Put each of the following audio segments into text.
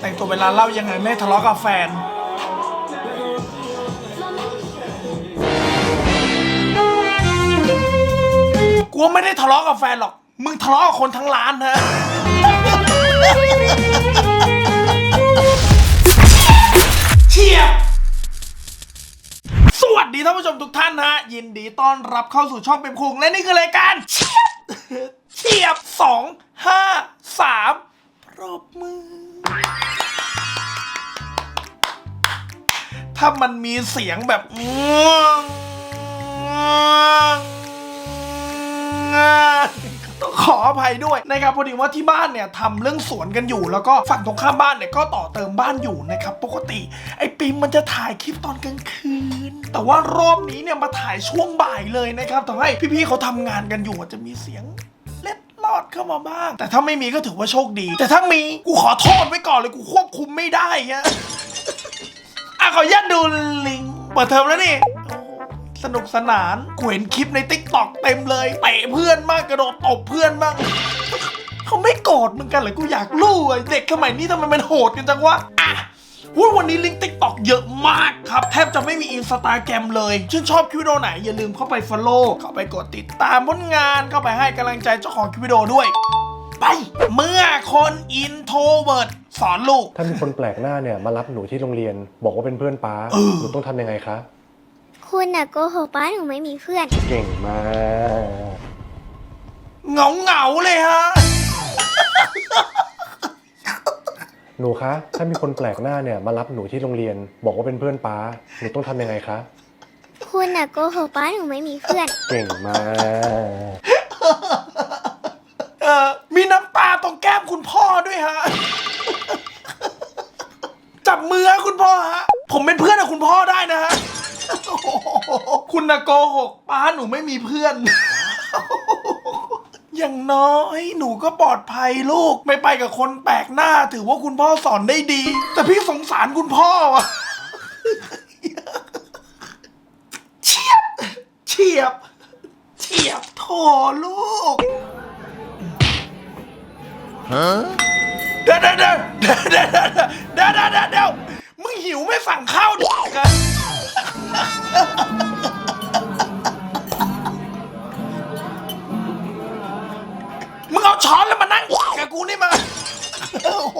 แต่งตัวเวลาเล่ายังไงไม่ทะเลาะกับแฟนกูไม่ได้ทะเลาะกับแฟนหรอก มึงทะเลาะกับคนทั้งร้านฮะเชียบสวัสดีท่านผู้ชมทุกท่านนะฮะยินดีต้อนรับเข้าสู่ช่องเป็นคุงและนี่คือรายการเชียบเชียบสองห้าสามปรบมือ ถ้ามันมีเสียงแบบง่วงต้องขออภัยด้วยนะครับพอดีว่าที่บ้านเนี่ยทำเรื่องสวนกันอยู่ แล้วก็ฝั่งตรงข้ามบ้านเนี่ยก็ต่อเติมบ้านอยู่นะครับปกติ ไอ้ปิมมันจะถ่ายคลิปตอนกลางคืน แต่ว่ารอบนี้เนี่ยมาถ่ายช่วงบ่ายเลยนะครับทำให้พี่ๆเขาทำงานกันอยู่อาจจะมีเสียง อดเข้ามาบ้าง แต่ถ้าไม่มีก็ถือว่าโชคดี แต่ถ้ามีกูขอโทษไว้ก่อนเลยกูควบคุมไม่ได้เงี้ยอะขออนุญาตดูลิงเปิดเทอมแล้วนี่สนุกสนานกูเห็นคลิปในติ๊กต็อกเต็มเลยเตะเพื่อนบ้างกระโดดตบเพื่อนบ้างเขาไม่โกรธมึงกันเหรอกูอยากรู้ไอ้เด็กสมัยนี้ทำไมมันโหดกันจังวะ อะอุ๊ยวันนี้ลิงก์ติ๊กต็อกเยอะมากครับ แทบจะไม่มีอินสตาแกรมเลย ชื่นชอบคลิปวิดีโอไหน อย่าลืมเข้าไปฟอลโล่เข้าไปกดติดตามผลงานเข้าไปให้กำลังใจเจ้าของคลิปวิดีโอด้วย ไป เมื่อคนอินโทรเวิร์ดสอนลูก ถ้ามีคนแปลกหน้าเนี่ยมารับหนูที่โรงเรียน บอกว่าเป็นเพื่อนป้าเออหนูต้องทำยังไงคะคุณน่ะโกหกป้าหนูไม่มีเพื่อน เก่งมากเหงาเหงาๆเลยฮะ หนูคะ ถ้ามีคนแปลกหน้าเนี่ยมารับหนูที่โรงเรียน บอกว่าเป็นเพื่อนป้า หนูต้องทำยังไงคะ คุณน่ะโกหกป้าหนูไม่มีเพื่อน เก่งมาก เออมีน้ำตาตรงแก้มคุณพ่อด้วยฮะ จับมือฮะคุณพ่อฮะ ผมเป็นเพื่อนกับคุณพ่อได้นะฮะโอ้โหคุณนะโกหกป้าหนูไม่มีเพื่อน อย่างน้อยหนูก็ปลอดภัยลูก ไม่ไปกับคนแปลกหน้าถือว่าคุณพ่อสอนได้ดี แต่พี่สงสารคุณพ่อวะเฉียบ เฉียบ เฉียบโถลูก เดี๋ยวเดี๋ยวเดี๋ยวเดี๋ยวเดี๋ยวเดี๋ยวเดี๋ยวมึงหิวไม่สั่งข้าวดิกัน ช้อนแล้วมานั่งกับกูนี่มา โอ้โห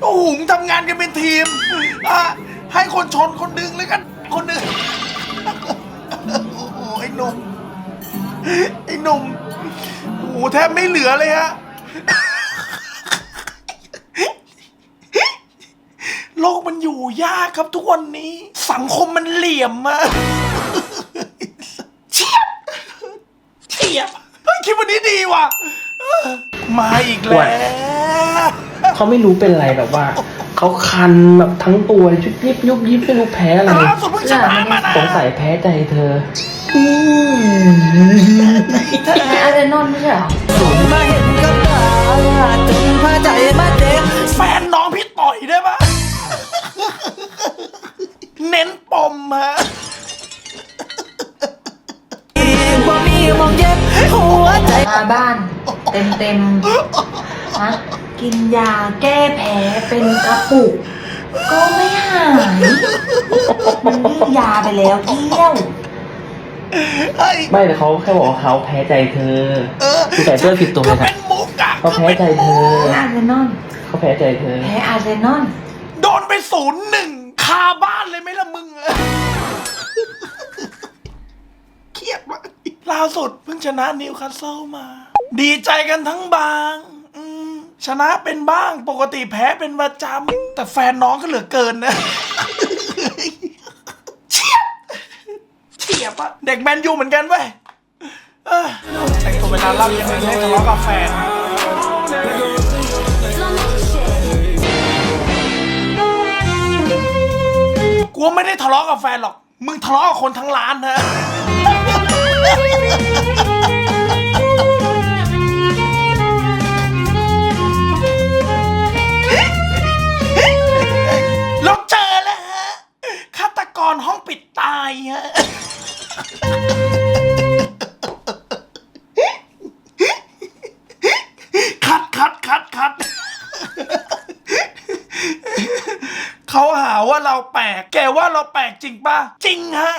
โอ้โหมึงทำงานกันเป็นทีมอะให้คนชนคนดึงเลยกันคนหนึ่งโอ้โหไอ้หนุ่มไอ้หนุ่มโอ้โหแทบไม่เหลือเลยฮะโลกมันอยู่ยากครับทุกวันนี้ สังคมมันเหลี่ยมอะเฉียบเฉียบ คลิปวันนี้ดีว่ะมาอีกแล้ว เขาไม่รู้เป็นอะไรแบบว่า เขาคันแบบทั้งตัวยุบยิบยุบยิบไม่รู้แพ้อะไรล่าสุดเพิ่งชนะมานะ สงสัยแพ้ใจเธอแพ้อาร์เซนอลไม่ใช่เหรอแฟนน้องพี่ต่อยได้ปะเน้นปมฮะ มาบ้าน เต็มเต็มๆฮะกินยาแก้แพ้เป็นกระปุก ก็ไม่หายมันยืดยาไปแล้วเที่ยว เฮ้ยไม่แต่เขาแค่บอกว่าเขาแพ้ใจเธอ เออคือใส่เสื้อผิดตัวไหมก็ครัเป็บนมุกอะเขาแพ้ใจเธอ อาร์เซนอลเขาแพ้ใจเธอ แพ้อาร์เซนอล โดนไปศูนย์หนึ่งคาบ้านเลยไหมล่ะมึงอะเครียดมาก ล่าสุดเพิ่งชนะนิวคาสเซิลมา ดีใจกันทั้งบางอืมชนะเป็นบ้างปกติแพ้เป็นประจำแต่แฟนน้องก็เหลือเกินนะ เฉียบเฉียบอะเด็กแมนยูเหมือนกันเว้ยเออแต่งตัวเวลาเล่ายังไงไม่ให้ทะเลาะกับแฟน กูว่าไม่ได้ทะเลาะกับแฟนหรอก มึงทะเลาะกับคนทั้งร้านฮะ เราเจอแล้วฮะฆาตกรห้องปิดตายฮะ คัดคัดคัดคัด เขาหาว่าเราแปลก แกว่าเราแปลกจริงป่ะจริงฮะ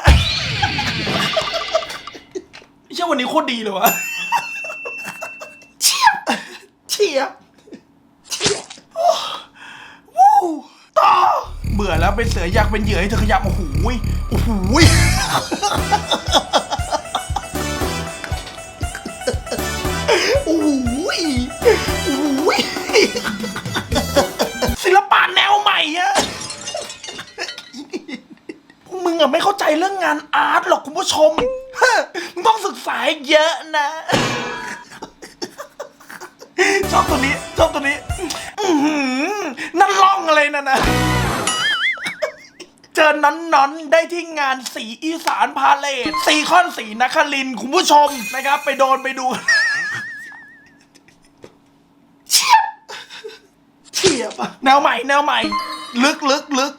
ไม่ใช่วันนี้โคตรดีเลยวะเชียบเชียบเชียบโอ้วู้ต่อเบื่อแล้วเป็นเสืออยากเป็นเหยื่อให้เธอขยับโอ้โหยโอ้โหยโอ้โหยโอ้โหยศิลปะแนวใหม่อะพวกมึงอะไม่เข้าใจเรื่องงานอาร์ตหรอกคุณผู้ชมเฮ้อ มึงต้องศึกษาเยอะนะ ชอบตัวนี้ ชอบตัวนี้ อื้อหือนั่นล่องอะไรนั่นนะเจอน้อนนๆได้ที่งานสีอีสานพาเลทสีคอนสีนครินทร์คุณผู้ชมนะครับ ไปโดนไปดูเฉียบเฉียบอะแนวใหม่ แนวใหม่ ลึกลึกลึก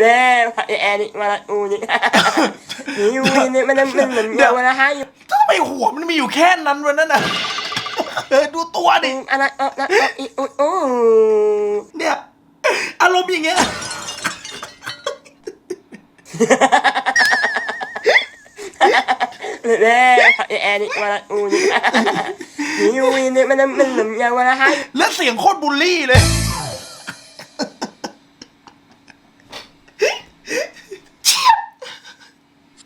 แม่ไอแอร์นี่มาละอูนี่นี่อูนี่มันมันมันเหมือนเดียวนะฮะอยู่ทำไมหัวมันมีอยู่แค่นั้นวะนั่นน่ะเออดูตัวดิอันนั้นอ๋อนะอีอูอูเนี่ยอารมณ์อย่างเงี้ยแม่ไอแอร์นี่มาละอูนี่นี่อูนี่มันมันเหมือนเดียวนะฮะและเสียงโคตรบูลลี่เลย เฉียบ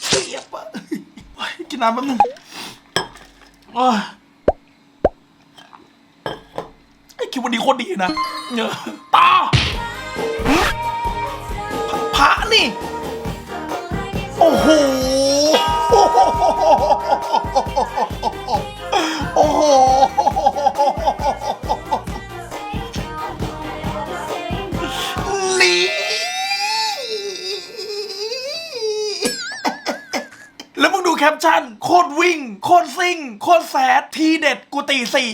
เฉียบอะโอ๊ยกิ น้ำแป๊บนึงโอ้ยไอ้คิววันนี้โคตรดีนะเนอะตาหึพระนี่ โอ้โห ตรแซดทีเด็ดกูตีสี่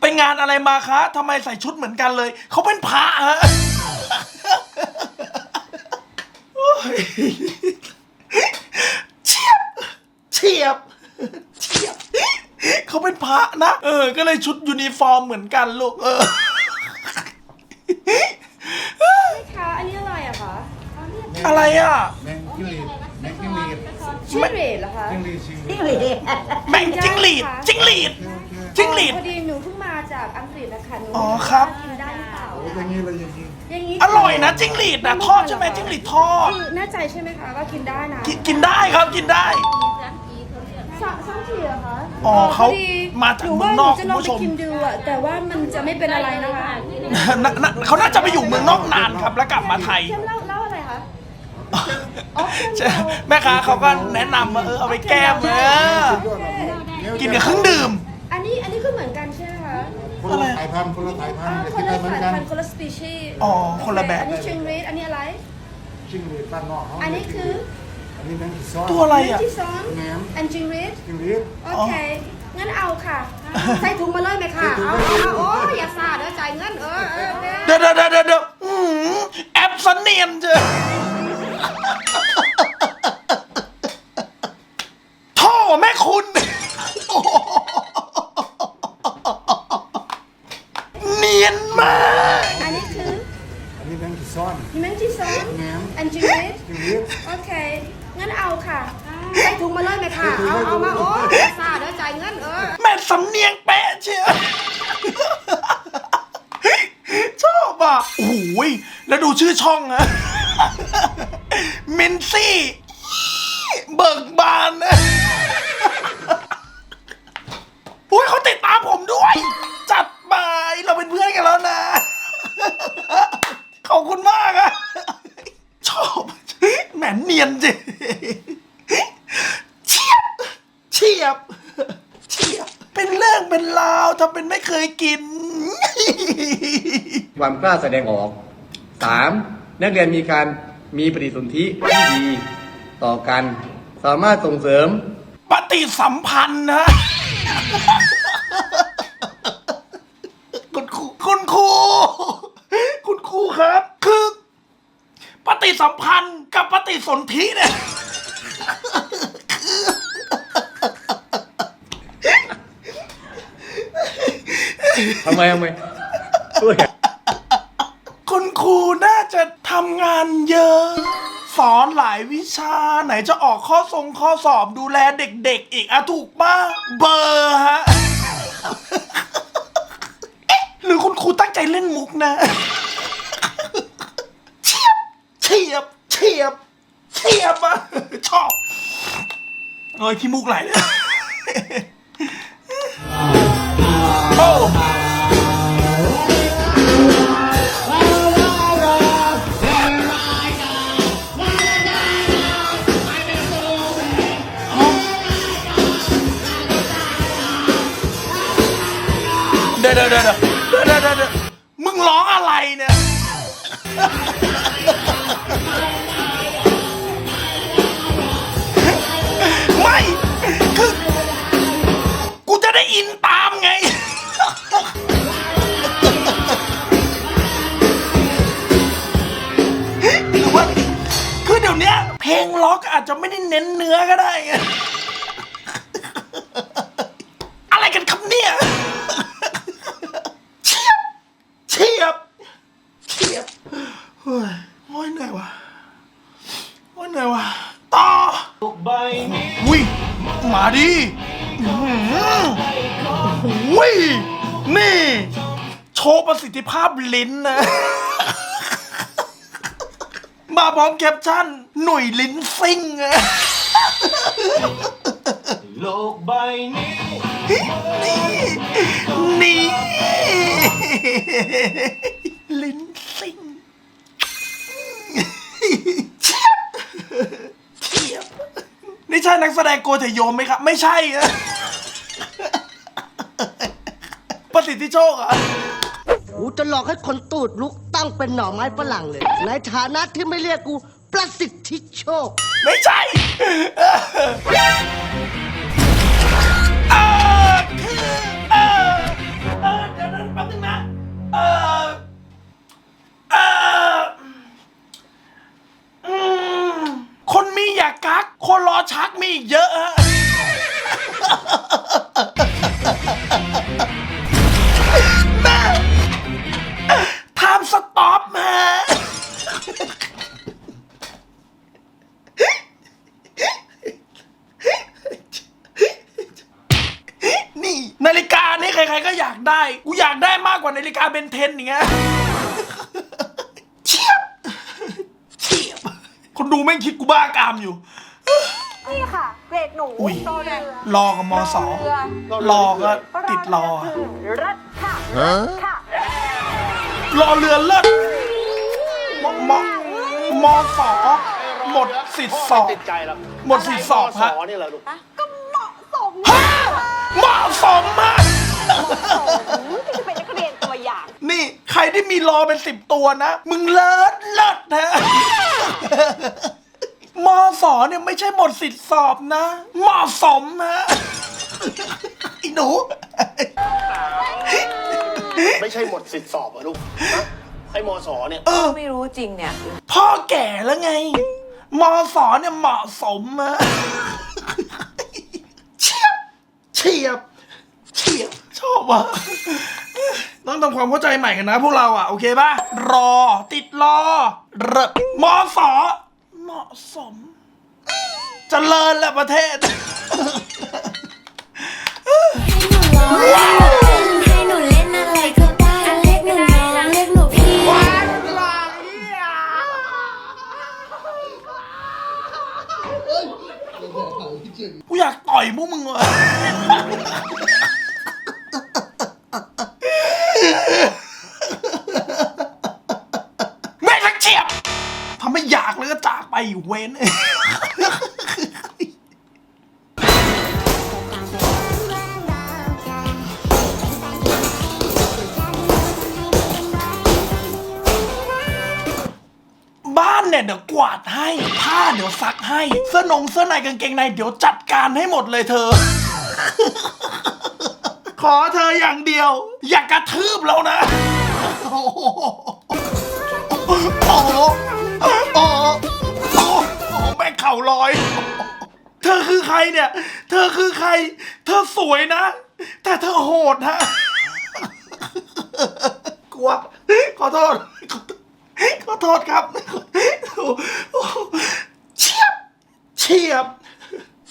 ไปงานอะไรมาคะทำไมใส่ชุดเหมือนกันเลย เขาเป็นพระฮะเฉียบเฉียบเฉียบเขาเป็นพระนะ เออ ก็เลยชุดยูนิฟอร์มเหมือนกันลูกเออ คะอันนี้อะไรอะคะ อะไรอะ แมงจิ้งหรีดแมงจิ้งหรีดชิเรตเหรอคะจิ้งหรีดจิ้งหรีดแม่งจิ้งหรีดจิ้งหรีด จิ้งหรีดพอดีหนูเพิ่งมาจากอังกฤษนะคะหนูอ๋อครับ กินได้หรือเปล่าโอ้อย่างนี้เลยอย่างนี้อย่างนี้อร่อยนะจิ้งหรีดนะทอดใช่ไหมจิ้งหรีดทอด คือแน่ใจใช่ไหมคะว่ากินได้นะกินกินได้ครับกินได้สามสามทีเหรอคะอ๋อเขาพดีมาจากหนูเมืว่าองหนนูอกจะลองคุณผู้ชมไปกินดูอะแต่ว่ามันจะไม่เป็นอะไรนะคะน่ะน่ะเขาน่าจะไปอยู่เมืองนอกนานครับ แล้วกลับมาไทยเข้มเล่า ใช่เล่าแม่ค้าเขาก็แนะนำว่าเออเอาไปแก้มเออโอเคกินกับเครื่องดื่ม อันนี้อันนี้ก็เหมือนกันใช่ไหมคะคนละสายพันธุ์คนละสายพันอ่าธุ์จะคกินนได้ละเหมือนสายกันพันธุ์คนละสปีชีส์อ๋อคนละแบบ อันนี้ชิงรีดอันนี้อะไรจิ้งหรีดบ้านนอกเขาอันนี้คืออันนี้แมงจีซอนตัวอะไรเม็ดอะ ที่สองแหนมอันจิงรีดจิ้งหรีด โอเค งั้นเอาค่ะ ใส่ถุงมาเลยไหมค่ะเอาเอาโอ้ยอย่าซาเด้อจ่ายเงินเออเออเออเดี๋ยวเดี๋ยวเดี๋ยวเดี๋ยวเดี๋ยวอื้อหือแอปสเนียนเจอท่อแม่คุณ เนียนมาก อันนี้คือ อันนี้แมงจีซอน เม็ดที่สอง แหนม อันจิงรีด จิ้งหรีด โอเค งั้นเอาค่ะ ใส่ถุงมา เลยไหมค่ะเอาเอามาโอ้ยซาเด้อจ่ายเงินเออแม่สำเนียงแปะเชียวชอบอะโอ้ยแล้วดูชื่อช่องอะมินซี่ เบิกบานอุ้ยเขาติดตามผมด้วย จัดไปเราเป็นเพื่อนกันแล้วนะ ขอบคุณมากอะชอบแหมเนียนจริงเฉียบ เฉียบ เฉียบ เป็นเรื่องเป็นราวทำเป็นไม่เคยกิน ความกล้าแสดงออก 3. นักเรียนมีการมีปฏิสนธิที่ดี ต่อกัน สามารถส่งเสริม ปฏิสัมพันธ์นะ คุณครูคุณครู คุณครูครับ คือ ปฏิสัมพันธ์กับปฏิสนธิเนี่ย คือ ทำไมทำไมช่วยคุณครูน่าจะทำงานเยอะ สอนหลายวิชาไหนจะออกข้อทรงข้อสอบดูแลเด็กๆ อีกอะถูกป่ะเบอร์ฮะเอ๊ะหรือคุณครูตั้งใจเล่นมุกนะ เฉียบ เฉียบ เฉียบ เฉียบอะชอบ เอ้ยขี้มุกไหลเลย เดี๋ยวเดี๋ยวเดี๋ยวเดี๋ยวเดี๋ยวมึงร้องอะไรเนี่ย เน้นเนื้อก็ได้ไงอะไรกันครับเนี่ยเฉียบเฉียบเฉียบเฮ้ยโอ้ยเหนื่อยวะโอ้ยเหนื่อยวะต่ออุ้ยมาดิอื้อหืออุ้ยนี่ โชว์ประสิทธิภาพลิ้นนะ มาพร้อมแคปชั่น หนุ่ยลิ้นซิ่งอะโลกใบนี้นี่ นี่ ลิ้นซิ่งเฉียบเฉียบนี่ใช่นักแสดงโกเทโยมไหมครับ ไม่ใช่อะประสิทธิโชคอะ กูจะหลอกให้คนตูดลุก ตั้งเป็นหน่อไม้ฝรั่งเลย ในฐานะที่ไม่เรียกกู ประสิทธิโชค ไม่ใช่ มสองรอก็ติดรอรัดค่ะค่ะรอเรือเลิศมมมสอหมดสิทธิ์สอบหมดสิทธิ์สอบฮะก็เหมาะสมฮะเหมาะสมมากที่จะเป็นนักเรียนตัวอย่าง นี่ใครที่มีรอเป็นสิบตัวนะ มึงเลิศเลิศนะ มสอเนี่ยไม่ใช่หมดสิทธิ์สอบนะเหมาะสมนะไอ้หนู ไม่ใช่หมดสิทธิ์สอบอะลูกไอ้มสอเนี่ย เออ ไม่รู้จริงเนี่ย พ่อแก่แล้วไง มสอเนี่ยเหมาะสมอะเฉียบ เฉียบ เฉียบ ชอบว่ะ ต้องทำความเข้าใจใหม่กันนะพวกเราอะ โอเคป่ะ รอ ติดรอเรมสอเห มาะสมจเจริญแหละประเทศ ให้หนูเล่นอะไรก็ได้ เรียกหนูน้อง เรียกหนูพี่ กูอยากต่อยพวกมึงว่ะ ทำให้อยากแล้วก็จากไปเว้นบ้านเนี่ยเดี๋ยวกวาดให้ ผ้าเดี๋ยวซักให้ เสื้อนงเสื้อในกางเกงในเดี๋ยวจัดการให้หมดเลยเธอ ขอเธออย่างเดียว อย่ากกระทืบแล้วนะ โอ้โห อ้โหโอ้โหโอ้โหแม่งเข่าลอย เธอคือใครเนี่ย เธอคือใคร เธอสวยนะ แต่เธอโหดฮะกลัวขอโทษ ขอโทษครับเฉียบเฉียบ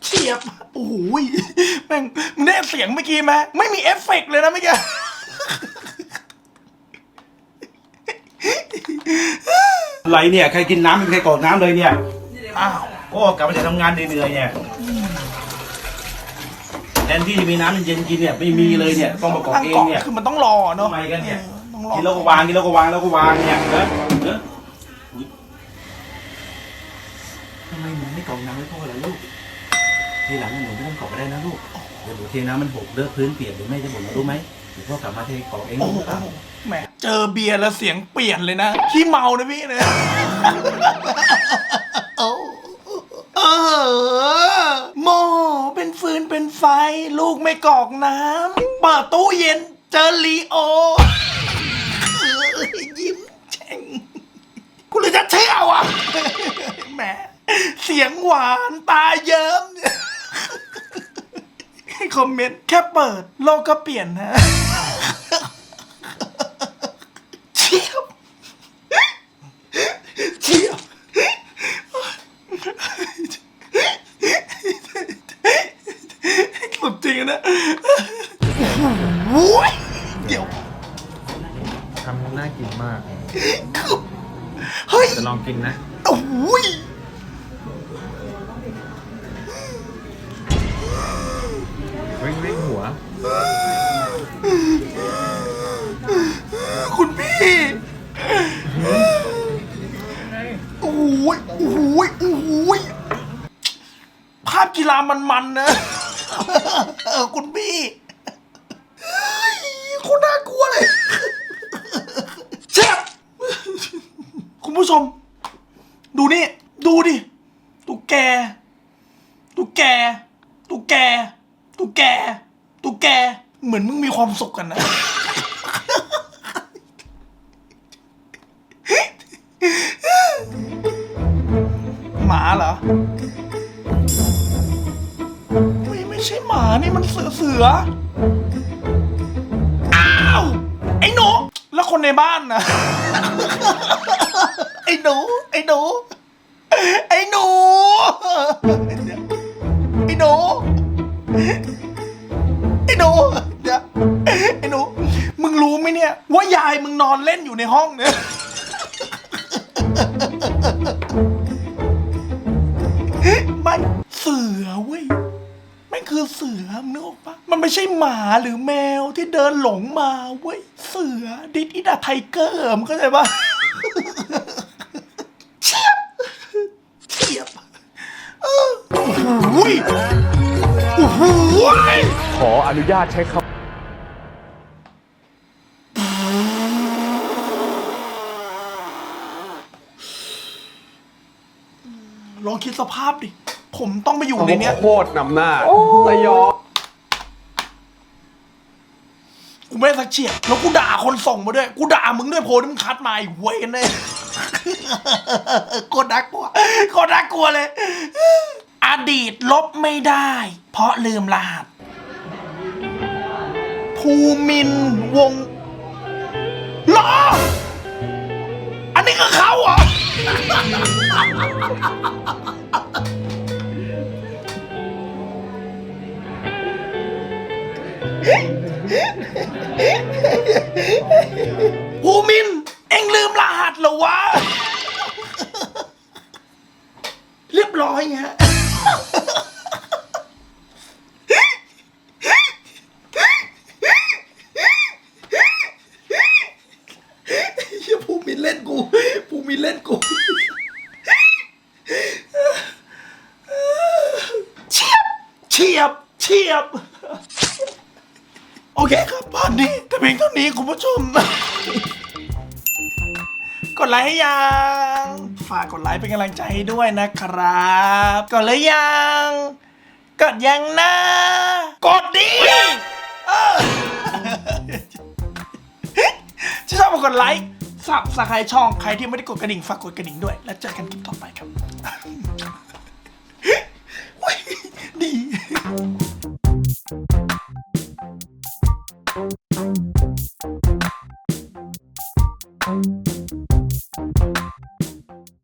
เฉียบโอ้โหยแม่งมึงได้เสียงเมื่อกี้ไหมไม่มีเอฟเฟกต์เลยนะเมื่อกี้ อะไรเนี่ยใครกินน้ำเป็นใครกรอกน้ำเลยเนี่ยอ้าวโอ้กลับมาจากทำงานเหนื่อยๆเนี่ยแทนที่จะมีน้ำเย็นๆกินเนี่ยไม่มีเลยเนี่ยต้องมากรอกตั้งเอกล่องงเนี่ยคือมันต้องรอเนาะทำไมกันเนี่ยออต้องรอกินแล้วก็วางกินแล้วก็วางแล้วก็วางเนี่ยเนอะเนอะอุ๊ยทำไมหนูไม่กรอกน้ำให้พ่อล่ะลูกทีหลังหนูไม่ต้องกรอกก็ได้นะลูกเดี๋ยวหนูเทน้ำมันหกเลอะพื้นเปียกเดี๋ยวแม่จะบ่นเรารู้ไหม เดี๋ยวพ่อกลับมาเทกรอกเองโอ้ลูโหกครับแหมเจอเบียร์แล้วเสียงเปลี่ยนเลยนะขี้เมานะพี่เนี่ยเออหม้อเป็นฟืนเป็นไฟ ลูกไม่กรอกน้ำเปิดตู้เย็นเจอลีโอเออยิ้มแฉ่งกูเลยจะเชื่อวะแหมเสียงหวานตาเยิ้มเนี่ยคอมเมนต์แค่เปิดโลกก็เปลี่ยนนะ เชียบเชียบสุดจริงนะโอ้ยเดี๋ยว ทำน่ากินมาก คือเฮ้ย จะลองกินนะโอ้ยวิ่งวิ่งหัว คุณพี่โอ้ยโอ้ยโอ้ยภาพกีฬามันๆนะเออคุณพี่เฮ้ยคุณน่ากลัวเลยเจ็บคุณผู้ชม ดูนี่ ดูดิตุ๊กแกตุ๊กแกตุ๊กแกตุ๊กแกตุ๊กแก เหมือนมึงมี ความสุขกันนะหมาเหรอ ไม่ไม่ใช่หมานี่มันเสือเสือ อ้าว ไอ้หนูแล้วคนในบ้านนะไอ้หนูไอ้หนูไยว่ายายมึงนอนเล่นอยู่ในห้องเนี่ยไม่เสือเว้ยแม่งคือเสือมึงนึกออกปะมันไม่ใช่หมาหรือแมวที่เดินหลงมาเว้ย เสือดิดอิดาไทเกอร์มึงเข้าใจปะเฉียบเฉียบเออโอ้โหยโอ้โหยขออนุญาตใช้คำ องคิดสภาพดิ ผมต้องไปอยู่ในเนี้ยโคตรนำหน้าสยองกูไม่ได้สักเฉียดแล้วกูด่าคนส่งมาด้วย กูด่ามึงด้วยโพสต์ที่มึงคัดมาไอีกเวนเลยโคตรน่ากลัวโคตรน่ากลัวเลย อดีตลบไม่ได้ เพราะลืมรหัส ภูมินทร์วงล้ออันนี้ก็เขาเหรอ ภูมิน เอ็งลืมรหัสเหรอวะ เรียบร้อยฮะ เฮียภูมินเล่นกู ภูมินเล่นกู เฉียบ เฉียบ เฉียบ โอ เคครับพอนนี้แต่เพียงเท่านี้คุณผู้ชม กดไลค์ให้ยัง ฝากกดไลค์เป็นกำลังใจให้ด้วยนะครับ กดเลยยัง กดยังนะ กดดิเออที่ชอบมากดไลค์สับสไครช่องใครที่ไม่ได้กดกระดิ่งฝากกดกระดิ่งด้วย แล้วเจอกันคลิปต่อไปครับ ดี